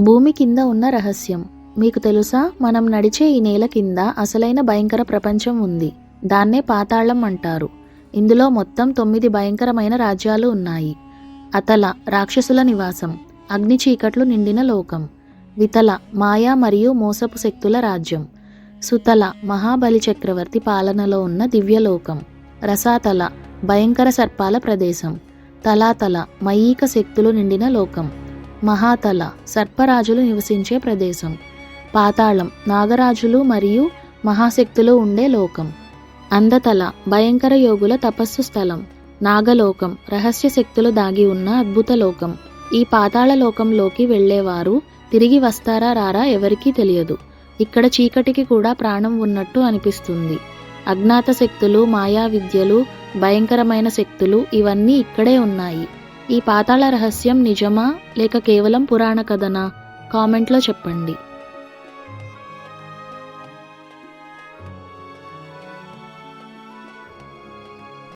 భూమి కింద ఉన్న రహస్యం. మీకు తెలుసా మనం నడిచే ఈ నేల కింద అసలైన భయంకర ప్రపంచం ఉంది. దాన్నే పాతాళం అంటారు. ఇందులో మొత్తం తొమ్మిది భయంకరమైన రాజ్యాలు ఉన్నాయి. అతల రాక్షసుల నివాసం అగ్ని చీకట్లు నిండిన లోకం వితల మాయా మరియు మోసపు శక్తుల రాజ్యం సుతల మహాబలి చక్రవర్తి పాలనలో ఉన్న దివ్యలోకం రసాతల భయంకర సర్పాల ప్రదేశం తలాతల మయీక శక్తులు నిండిన లోకం. మహాతల సర్పరాజులు నివసించే ప్రదేశం. పాతాళం నాగరాజులు మరియు మహాశక్తులు ఉండే లోకం. అందతల భయంకర యోగుల తపస్సు స్థలం. నాగలోకం రహస్య శక్తులు దాగి ఉన్న అద్భుత లోకం. ఈ పాతాళ లోకంలోకి వెళ్ళేవారు తిరిగి వస్తారా రారా ఎవరికీ తెలియదు. ఇక్కడ చీకటికి కూడా ప్రాణం ఉన్నట్టు అనిపిస్తుంది. అజ్ఞాత శక్తులు మాయా విద్యలు భయంకరమైన శక్తులు ఇవన్నీ ఇక్కడే ఉన్నాయి. ఈ పాతాళ రహస్యం నిజమా లేక కేవలం పురాణ కథనా? కామెంట్లో చెప్పండి.